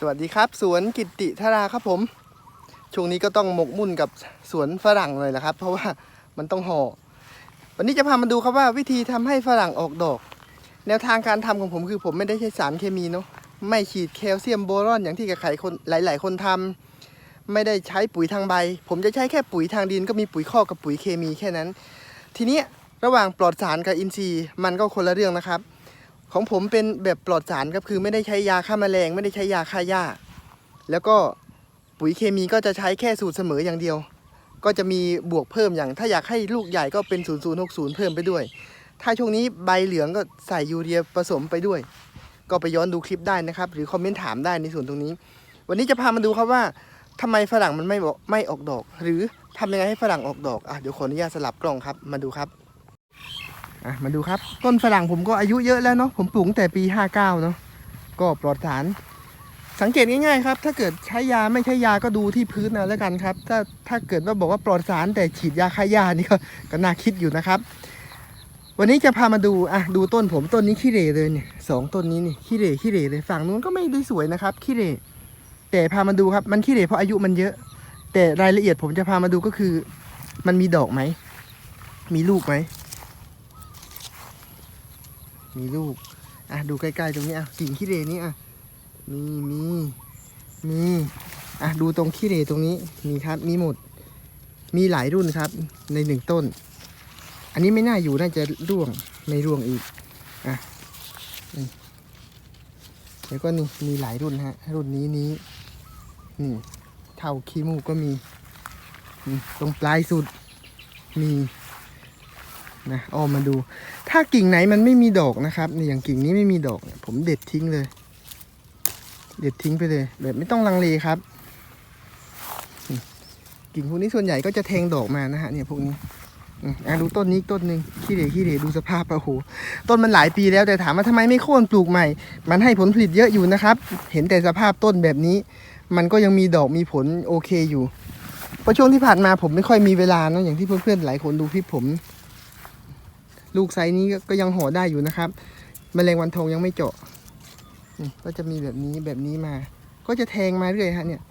สวัสดีครับ สวนกิติธาราครับผม ช่วงนี้ก็ต้องหมกมุ่นกับสวนฝรั่งเลยละครับ เพราะว่ามันต้องห่อวันนี้จะพามาดูครับว่าวิธีทำให้ฝรั่งออกดอก แนวทางการทำของผมคือผมไม่ได้ใช้สารเคมีเนาะไม่ฉีดแคลเซียมโบรอนอย่างที่กับใครคนหลาย ๆ คนทำไม่ได้ใช้ปุ๋ยทางใบ ผมจะใช้แค่ปุ๋ยทางดินก็มีปุ๋ยคอกกับปุ๋ยเคมีแค่นั้น ทีนี้ระหว่างปลอดสารกับอินทรีย์มันก็คนละเรื่องนะครับ ของผมเป็นแบบปลอดสารครับคือไม่ได้ใช้ยาฆ่าแมลง ไม่ได้ใช้ยาฆ่าหญ้า แล้วก็ปุ๋ยเคมีก็จะใช้แค่สูตรเสมออย่างเดียว ก็จะมีบวกเพิ่มอย่าง ถ้าอยากให้ลูกใหญ่ก็เป็น 0060 เพิ่มไปด้วย ถ้าช่วงนี้ใบเหลืองก็ใส่ยูเรียผสมไปด้วย ก็ไปย้อนดูคลิปได้นะครับ หรือคอมเมนต์ถามได้ในส่วนตรงนี้ วันนี้จะพามาดูครับว่าทำไมฝรั่งมันไม่บอกไม่ออกดอก หรือทำยังไงให้ฝรั่งออกดอกอะเดี๋ยวขออนุญาตสลับกล้องครับมาดูครับ อะมาดูครับ ต้นฝรั่งผมก็อายุเยอะแล้วเนาะผมปลูกแต่ปี 59 เนาะก็ปลอดสาร สังเกตง่ายๆครับ ถ้าเกิดใช้ยาไม่ใช้ยาก็ดูที่พื้นเอาแล้วกันครับ ถ้าถ้าเกิดว่าบอกว่าปลอดสารแต่ฉีดยาฆ่าหญ้านี่ก็ก็น่าคิดอยู่นะครับ วันนี้จะพามาดูอะดูต้นผมต้นนี้ขี้เหร่เลยเนี่ยสองต้นนี้นี่ขี้เหร่ขี้เหร่เลยฝั่งนู้นก็ไม่ได้สวยนะครับขี้เหร่แต่พามาดูครับมันขี้เหร่เพราะอายุมันเยอะ แต่รายละเอียดผมจะพามาดูก็คือ มันมีดอกไหมมีลูกไหม มีลูกอะดูใกล้ๆตรงนี้อะกิ่งขี้เรนี้อะมีมีมีอะดูตรงขี้เรตรงนี้มีครับมีหมด มีหลายรุ่นครับ ในหนึ่งต้น อันนี้ไม่น่าอยู่น่าจะร่วงไม่ร่วงอีกอะแล้วก็นี่มีหลายรุ่นฮะ รุ่นนี้นี้นี่เท่าขี้มูกก็มีตรงปลายสุดมี นะอ้อมมาดู ถ้ากิ่งไหนมันไม่มีดอกนะครับนี่อย่างกิ่งนี้ไม่มีดอกเนี่ยผมเด็ดทิ้งเลย เด็ดทิ้งไปเลย แบบไม่ต้องลังเลครับ กิ่งพวกนี้ส่วนใหญ่ก็จะแทงดอกมานะฮะเนี่ยพวกนี้อะดูต้นนี้ต้นหนึ่งขี้เหร่ขี้เหร่ดูสภาพโอ้โหต้นมันหลายปีแล้วแต่ถามว่าทำไมไม่โค่นปลูกใหม่ มันให้ผลผลิตเยอะอยู่นะครับ เห็นแต่สภาพต้นแบบนี้ มันก็ยังมีดอกมีผลโอเคอยู่เพราะช่วงที่ผ่านมาผมไม่ค่อยมีเวลาเนอะอย่างที่เพื่อนๆหลายคนดูคลิปผม ลูกไซส์นี้ก็ยังห่อได้อยู่นะครับมแมลงวันทองยังไม่เจาะก็จะมีแบบนี้แบบนี้มา ก็จะแทงมาเรื่อยฮะเนี่ย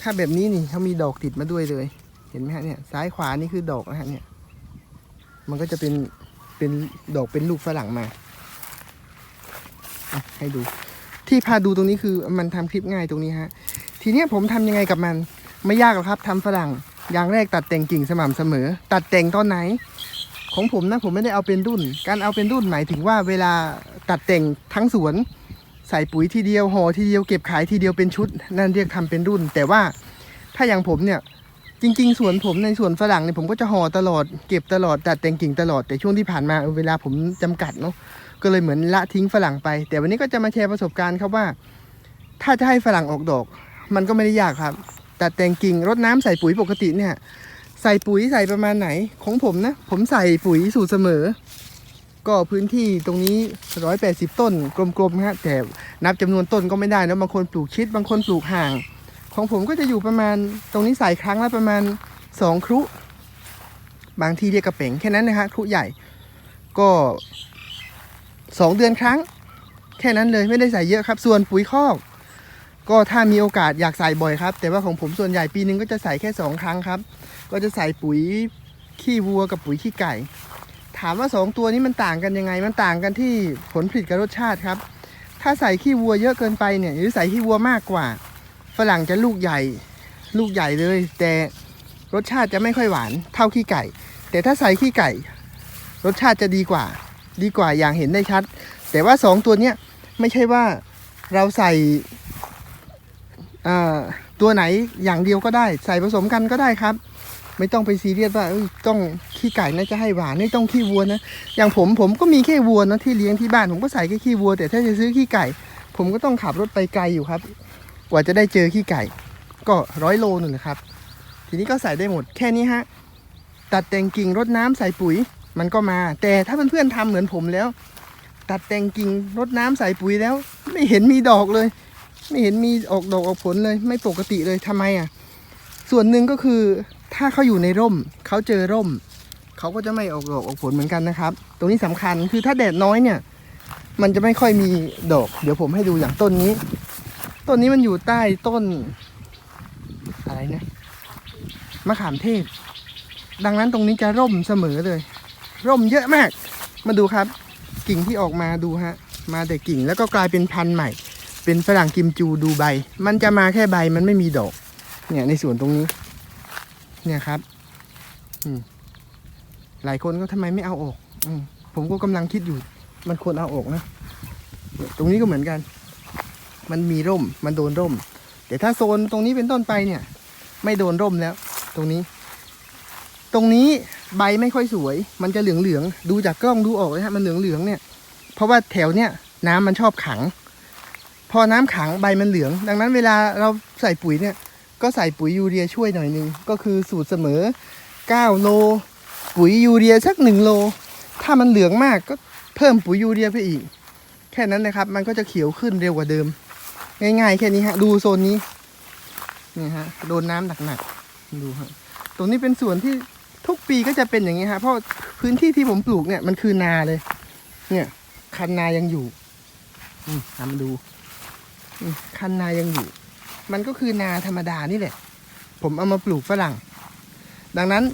ถ้าแบบนี้นี่เขามีดอกติดมาด้วยเลย เห็นไหมฮะเนี่ยซ้ายขวานี่คือดอกนะฮะเนี่ย มันก็จะเป็นเป็นดอกเป็นลูกฝรั่งมาให้ดู ที่พาดูตรงนี้คือมันทำคลิปง่ายตรงนี้ฮะ ทีเนี้ยผมทำยังไงกับมัน ไม่ยากหรอกครับทำฝรั่ง อย่างแรกตัดแต่งกิ่งสม่ำเสมอ ตัดแต่งตอนไหน ของผมนะผมไม่ได้เอาเป็นรุ่น การเอาเป็นรุ่นหมายถึงว่าเวลาตัดแต่งทั้งสวน ใส่ปุ๋ยทีเดียวห่อทีเดียวเก็บขายทีเดียวเป็นชุด นั่นเรียกทำเป็นรุ่น แต่ว่าถ้าอย่างผมเนี่ยจริง ๆ สวนผมในสวนฝรั่งเนี่ยผมก็จะห่อตลอดเก็บตลอดตัดแต่งกิ่งตลอดแต่ช่วงที่ผ่านมาเวลาผมจำกัดเนาะก็เลยเหมือนละทิ้งฝรั่งไป แต่วันนี้ก็จะมาแชร์ประสบการณ์ครับว่า ถ้าจะให้ฝรั่งออกดอก มันก็ไม่ได้ยากครับ ตัดแต่งกิ่งรดน้ำใส่ปุ๋ยปกติเนี่ย ใส่ปุ๋ยใส่ประมาณไหน ของผมนะ ผมใส่ปุ๋ยสูตรเสมอ ก็พื้นที่ตรงนี้ 180 ต้นกลมๆฮะแต่นับจำนวนต้นก็ไม่ได้นะบางคนปลูกชิด บางคนปลูกห่าง ของผมก็จะอยู่ประมาณตรงนี้ใส่ครั้งละประมาณ 2 ครุ บางที่เรียกกระเป๋งแค่นั้นนะฮะครุใหญ่ ก็ 2 เดือนครั้ง แค่นั้นเลยไม่ได้ใส่เยอะครับ ส่วนปุ๋ยคอก ก็ถ้ามีโอกาสอยากใส่บ่อยครับ แต่ว่าของผมส่วนใหญ่ปีนึงก็จะใส่แค่สองครั้งครับ ก็จะใส่ปุ๋ยขี้วัวกับปุ๋ยขี้ไก่ ถามว่าสองตัวนี้มันต่างกันยังไง มันต่างกันที่ผลผลิตกับรสชาติครับ ถ้าใส่ขี้วัวเยอะเกินไปเนี่ยหรือใส่ขี้วัวมากกว่า ฝรั่งจะลูกใหญ่ลูกใหญ่เลย แต่รสชาติจะไม่ค่อยหวานเท่าขี้ไก่ แต่ถ้าใส่ขี้ไก่ รสชาติจะดีกว่า ดีกว่าอย่างเห็นได้ชัด แต่ว่าสองตัวเนี้ยไม่ใช่ว่าเราใส่ ตัวไหนอย่างเดียวก็ได้ ใส่ผสมกันก็ได้ครับ ไม่ต้องไปซีเรียสว่าต้องขี้ไก่น่าจะให้หวานไม่ต้องขี้วัวนะอย่างผมผมก็มีแค่วัวนะที่เลี้ยงที่บ้านผมก็ใส่แค่ขี้วัว แต่ถ้าจะซื้อขี้ไก่ ผมก็ต้องขับรถไปไกลอยู่ครับ กว่าจะได้เจอขี้ไก่ ก็ร้อยโลนึงนะครับ ทีนี้ก็ใส่ได้หมดแค่นี้ฮะตัดแต่งกิ่งรดน้ำใส่ปุ๋ย มันก็มา แต่ถ้าเพื่อนๆทำเหมือนผมแล้ว ตัดแต่งกิ่งรดน้ำใส่ปุ๋ยแล้ว ไม่เห็นมีดอกเลย ไม่เห็นมีออกดอกออกผลเลย ไม่ปกติเลยทำไมอะ ส่วนหนึ่งก็คือถ้าเขาอยู่ในร่ม เขาเจอร่ม เขาก็จะไม่ออกดอกออกผลเหมือนกันนะครับ ตรงนี้สำคัญคือถ้าแดดน้อยเนี่ย มันจะไม่ค่อยมีดอก เดี๋ยวผมให้ดูอย่างต้นนี้ ต้นนี้มันอยู่ใต้ต้น อะไรนะมะขามเทศ ดังนั้นตรงนี้จะร่มเสมอเลย ร่มเยอะมาก มาดูครับ กิ่งที่ออกมาดูฮะ มาแต่กิ่งแล้วก็กลายเป็นพันธุ์ใหม่ เป็นฝรั่งกิมจูดูใบ มันจะมาแค่ใบมันไม่มีดอก เนี่ยในสวนตรงนี้ เนี่ยครับหลายคนก็ทำไมไม่เอาออกอผมก็กำลังคิดอยู่ มันควรเอาออกนะตรงนี้ก็เหมือนกัน มันมีร่ม มันโดนร่ม แต่ถ้าโซนตรงนี้เป็นต้นไปเนี่ย ไม่โดนร่มแล้ว ตรงนี้ ตรงนี้ใบไม่ค่อยสวย มันจะเหลืองเหลืองๆดูจากกล้องดูออกเลยฮะมันเหลืองเหลืองๆเนี่ย เพราะว่าแถวเนี่ยน้ำมันชอบขัง พอน้ำขังใบมันเหลือง ดังนั้นเวลาเราใส่ปุ๋ยเนี่ย ก็ใส่ปุ๋ยยูเรียช่วยหน่อยนึง ก็คือสูตรเสมอ 9 โล ปุ๋ยยูเรียสัก 1 โล ถ้ามันเหลืองมากก็เพิ่มปุ๋ยยูเรียไปอีก แค่นั้นนะครับ มันก็จะเขียวขึ้นเร็วกว่าเดิม ง่ายๆ แค่นี้ฮะ ดูโซนนี้ นี่ฮะ โดนน้ำหนักๆ ดูฮะ ตรงนี้เป็นส่วนที่ทุกปีก็จะเป็นอย่างนี้ฮะ เพราะพื้นที่ที่ผมปลูกเนี่ยมันคือนาเลย เนี่ย คันนายังอยู่ อืมทำดู คันนายังอยู่ มันก็คือนาธรรมดานี่แหละ ผมเอามาปลูกฝรั่ง ดังนั้น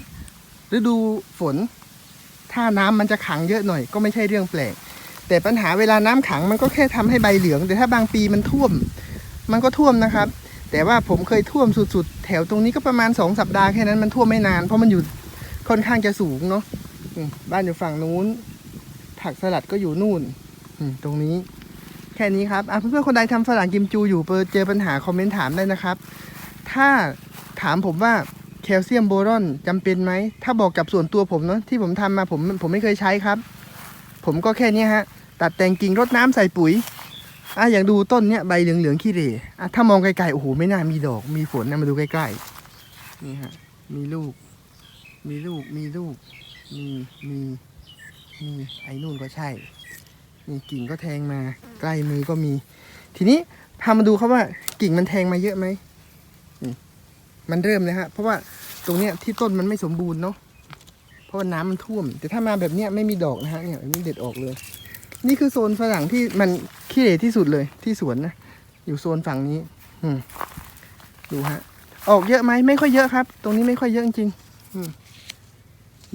ฤดูฝน ถ้าน้ำมันจะขังเยอะหน่อย ก็ไม่ใช่เรื่องแปลก แต่ปัญหาเวลาน้ำขังมันก็แค่ทำให้ใบเหลือง แต่ถ้าบางปีมันท่วม มันก็ท่วมนะครับ แต่ว่าผมเคยท่วมสุดๆ แถวตรงนี้ก็ประมาณสองสัปดาห์แค่นั้นมันท่วมไม่นาน เพราะมันอยู่ค่อนข้างจะสูงเนาะบ้านอยู่ฝั่งนู้น ผักสลัดก็อยู่นู่นตรงนี้ แค่นี้ครับอะเพื่อนๆคนใดทำฝรั่งกิมจูอยู่เปิดเจอปัญหาคอมเมนต์ถามได้นะครับ ถ้าถามผมว่าแคลเซียมโบรอนจำเป็นไหม ถ้าบอกกับส่วนตัวผมเนาะที่ผมทำมาผมผมไม่เคยใช้ครับ ผมก็แค่นี้ฮะ ตัดแต่งกิ่งรดน้ำใส่ปุ๋ยอะอย่างดูต้นเนี้ยใบเหลืองๆขี้เหร่อะถ้ามองไกลๆโอ้โหไม่น่ามีดอก มีฝนนะมาดูใกล้ๆนี่ฮะมีลูก มีลูกมีลูกมีมีมีไอ้นู่นก็ใช่ นี่กิ่งก็แทงมา ใกล้มือก็มี ทีนี้พามาดูครับว่ากิ่งมันแทงมาเยอะไหมนี่มันเริ่มเลยฮะเพราะว่าตรงเนี้ยที่ต้นมันไม่สมบูรณ์เนาะเพราะว่าน้ำมันท่วม แต่ถ้ามาแบบเนี้ยไม่มีดอกนะฮะเนี่ยอันนี้เด็ดออกเลย นี่คือโซนฝรั่งที่มันขี้เหร่ที่สุดเลยที่สวนนะอยู่โซนฝั่งนี้ อืมดูฮะ ออกเยอะไหมไม่ค่อยเยอะครับ ตรงนี้ไม่ค่อยเยอะจริงๆอืม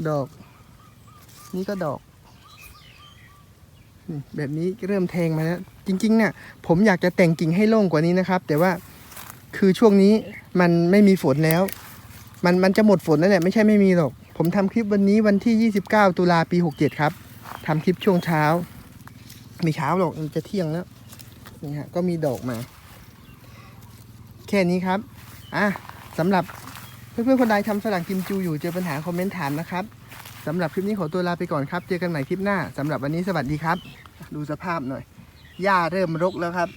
ดอก นี่ก็ดอก แบบนี้เริ่มแทงมาแล้วจริงๆเนี่ยผมอยากจะแต่งกิ่งให้โล่งกว่านี้นะครับ แต่ว่าคือช่วงนี้มันไม่มีฝนแล้ว มันมันจะหมดฝนแล้วแหละไม่ใช่ไม่มีหรอก ผมทำคลิปวันนี้วันที่ 29 ตุลาปี 67 ครับทำคลิปช่วงเช้า ไม่เช้าหรอกมันจะเที่ยงแล้วนี่ฮะก็มีดอกมา แค่นี้ครับอะสำหรับเพื่อนๆคนใดทำฝรั่งกิมจูอยู่เจอปัญหาคอมเมนต์ถามนะครับ สำหรับคลิปนี้ขอตัวลาไปก่อนครับ เจอกันใหม่คลิปหน้าสำหรับวันนี้สวัสดีครับ ดูสภาพหน่อยหญ้าเริ่มรกแล้วครับ